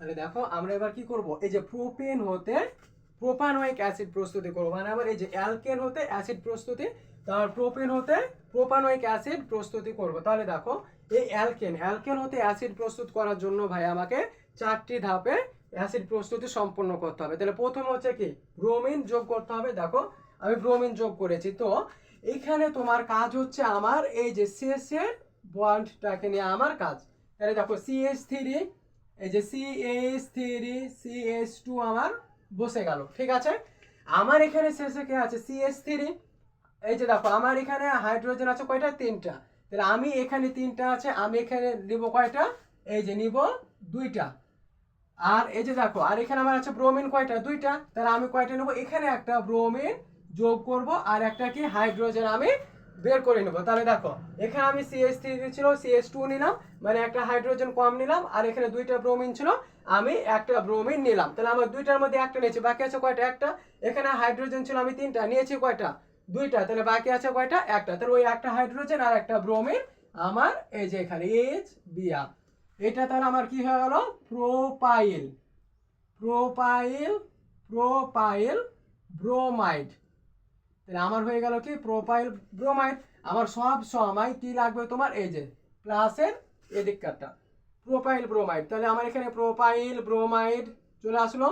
তাহলে দেখো, আমরা এবার কি করব? এই যে প্রোপেন হতে প্রোপানোয়িক অ্যাসিড প্রস্তুতি করব। মানে আবার এই যে অ্যালকেন হতে অ্যাসিড প্রস্তুতি, তারপর প্রোপেন হতে প্রোপানোয়িক অ্যাসিড প্রস্তুতি করব। তাহলে দেখো, এই অ্যালকেন অ্যালকেন হতে অ্যাসিড প্রস্তুত করার জন্য ভাই আমাকে চারটি ধাপে অ্যাসিড প্রস্তুতি সম্পন্ন করতে হবে। তাহলে প্রথম হচ্ছে কি? ব্রোমিন যোগ করতে হবে। দেখো, আমি ব্রোমিন যোগ করেছি। তো এখানে তোমার কাজ হচ্ছে আমার এই যে শেষের বন্ডটাকে নিয়ে, আমার কাজ। তাহলে দেখো সিএস থ্রি এই যে C CS three C CS two আমার বসে গেল, ঠিক আছে? আমার এখানে শেষে কে আছে? সিএস থ্রি এই যে দেখো, আমার এখানে হাইড্রোজেন আছে কয়টা? তিনটা। তাহলে আমি এখানে তিনটা আছে, আমি এখানে নিব কয়টা? এই যে নিব দুইটা। আর এই যে দেখো, আর এখানে আমার আছে ব্রোমিন কয়টা? দুইটা। তাহলে আমি কয়টা নেব? এখানে একটা ব্রোমিন যোগ করব, আর একটা কি? হাইড্রোজেন আমি বের করে নেব। তাহলে দেখো, এখানে আমি সিএস থ্রি ছিল সিএস টু নিলাম মানে একটা হাইড্রোজেন কম নিলাম, আর এখানে দুইটা ব্রোমিন ছিল, আমি একটা ব্রোমিন নিলাম। তাহলে আমার দুইটার মধ্যে একটা নিয়েছি, বাকি আছে কয়টা? একটা। এখানে হাইড্রোজেন ছিল, আমি তিনটা, নিয়েছি কয়টা? দুইটা। তাহলে বাকি আছে কয়টা? একটা। তাহলে ওই একটা হাইড্রোজেন আর একটা ব্রোমিন আমার এই যে এখানে এইচ বিয়া এটা তাহলে আমার কি হয়ে গেল? প্রোপাইল প্রোপাইল প্রোপাইল ব্রোমাইড তাহলে আমার হয়ে গেল কি? প্রোপাইল ব্রোমাইড আমার সব সময় কি লাগবে তোমার? এই যে প্লাসের এদিককারটা প্রোপাইল ব্রোমাইড তাহলে আমার এখানে প্রোপাইল ব্রোমাইড চলে আসলো।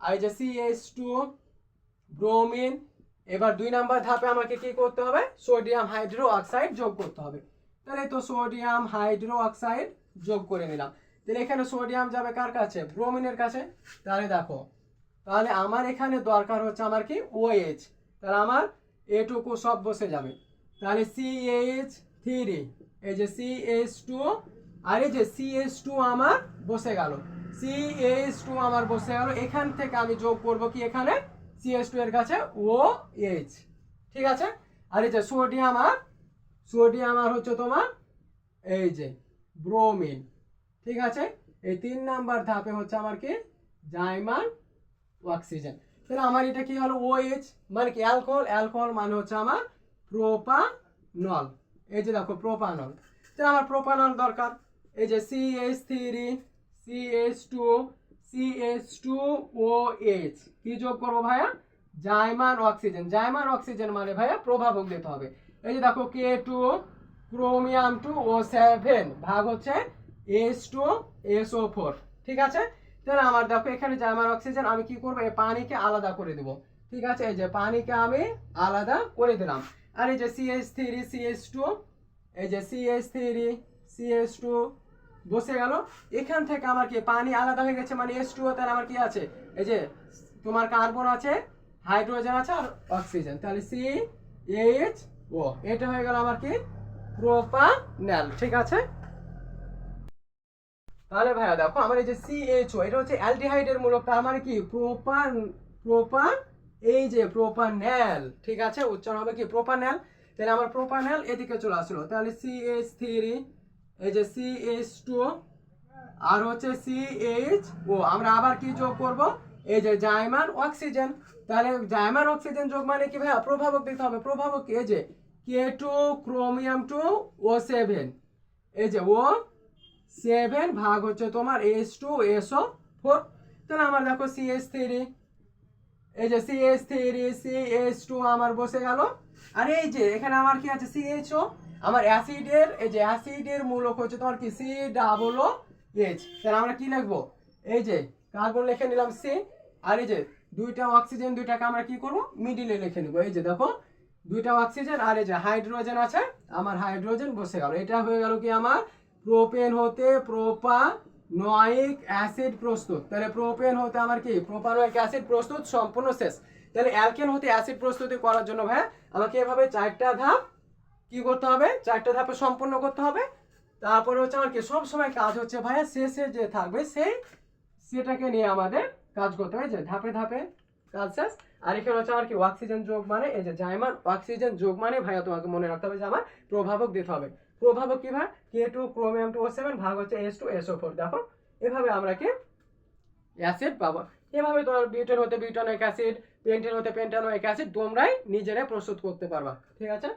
আর এই যে সিএস টু ব্রোমিন এবার দুই নাম্বার ধাপে আমাকে কি করতে হবে? সোডিয়াম হাইড্রো অক্সাইড যোগ করতে হবে। তাহলে তো সোডিয়াম হাইড্রো অক্সাইড যোগ করে নিলাম। তাহলে এখানে সোডিয়াম যাবে কার কাছে? ব্রোমিনের কাছে। তাহলে দেখো, তাহলে আমার এখানে দরকার হচ্ছে আমার কি? ওএইচ তাহলে আমার এটুকু সব বসে যাবে। তাহলে সি এইচ থ্রি এই যে সিএইচ টু আর এই যে সিএইচ টু আমার বসে গেল। সিএইচ টু আমার বসে গেল, এখান থেকে আমি যোগ করব কি এখানে? সিএস টু এর কাছে ও এইচ ঠিক আছে? আর এই যে সোডিয়াম আর সোডিয়াম আর হচ্ছে তোমার এই যে ব্রোমিন ঠিক আছে? এই তিন নাম্বার ধাপে হচ্ছে আমার কি? জাইমান অক্সিজেন তাহলে আমার এটা কি হলো? ওএইচ মানে কি? অ্যালকোহল? অ্যালকোহল মানে হচ্ছে আমার প্রোপানল। এই যে দেখো, প্রোপানল। তাহলে আমার প্রোপানল দরকার। এই যে CH three CH two CH two O H কি যোগ করব ভাইয়া? জাইমান অক্সিজেন। জাইমান অক্সিজেন মানে ভাইয়া প্রভাবক দিতে হবে। এই যে দেখো K two chromium two O seven ভাগ হচ্ছে S two S O four ঠিক আছে? তাহলে আমার দেখো, এখানে যে আমার অক্সিজেন আমি কি করব? এই পানিকে আলাদা করে দেবো। ঠিক আছে? এই যে পানিকে আমি আলাদা করে দিলাম। আর এই যে সিএস থ্রি সিএস টু এই যে সিএস থ্রি সিএস টু বসে গেল। এখান থেকে আমার কি পানি আলাদা হয়ে গেছে? মানে এস টু তাহলে আমার কি আছে? এই যে তোমার কার্বন আছে হাইড্রোজেন আছে আর অক্সিজেন তাহলে সি এইচ ও এটা হয়ে গেল আমার কি? প্রোপানেল ঠিক আছে? তাহলে ভাইয়া দেখো, আমার এই যে সিএইচও এটা হচ্ছে অ্যালডিহাইডের মূলক তার মানে কি? প্রোপান প্রোপান, এই যে প্রোপানেল, ঠিক আছে? উচ্চারণ হবে কি? প্রোপানেল। তাহলে আমার প্রোপানেল এদিকে চলে আসলো। তাহলে সিএইচ থ্রি এই যে সিএইচ টু আর হচ্ছে সিএইচ ও আমরা আবার কি যোগ করব? এই যে জাইমান অক্সিজেন। তাহলে জাইমান অক্সিজেন যোগ মানে কি ভাইয়া? প্রভাবক দিতে হবে। প্রভাবক? এই যে K two chromium two O seven এই যে ও সেভেন ভাগ হচ্ছে তোমার এস টু এসও ফোর তাহলে আমার দেখো সি এস থ্রি এই যে C S three C S two আমার বসে গেল। আর এই যে এখানে আমার কি আছে? সি এইচ ও আমার অ্যাসিডের এই যে অ্যাসিডের মূলক হচ্ছে তোমার কি? সি ডাবল ও এইচ তাহলে আমরা কি লিখব? এই যে কার্বন লিখে নিলাম সি আর এই যে দুইটা অক্সিজেন দুইটাকে আমরা কি করব? মিডিলে লিখে নিব। এই যে দেখো, দুইটা অক্সিজেন আর এই যে হাইড্রোজেন আছে। আমার হাইড্রোজেন বসে গেল। এটা হয়ে গেল কি আমার প্রোপেন হতে প্রোপানয়িক অ্যাসিড প্রস্তুত। তাহলে প্রোপেন হতে আমার কি? প্রোপানয়িক অ্যাসিড প্রস্তুত, সম্পূর্ণ শেষ। তাহলে অ্যালকেন হতে অ্যাসিড প্রস্তুতি করার জন্য ভাই আমাকে এভাবে চারটা ধাপ কি করতে হবে? চারটা ধাপে সম্পূর্ণ করতে হবে। তারপরে হচ্ছে আমার কি? সব সময় কাজ হচ্ছে ভাইয়া, শেষে যে থাকবে সেই, সেটাকে নিয়ে আমাদের কাজ করতে হবে। যে ধাপে ধাপে কাজ শেষ। আর এখানে হচ্ছে আমার কি? অক্সিজেন যোগ মানে এই যে জাইমান অক্সিজেন যোগ মানে ভাইয়া তোমাকে মনে রাখতে হবে যে আমার প্রভাবক দিতে হবে। প্রভাবক কি ভাই K two chromium two O seven ভাগ হচ্ছে এস টু এসও ফোর দেখো, এভাবে আমরা কি অ্যাসিড পাবো। এভাবে তোমার বিউটেন হতে বিউটানোয়িক অ্যাসিড পেন্টেন হতে পেন্টানোয়িক অ্যাসিড তোমরাই নিজেরাই প্রস্তুত করতে পারবা। ঠিক আছে?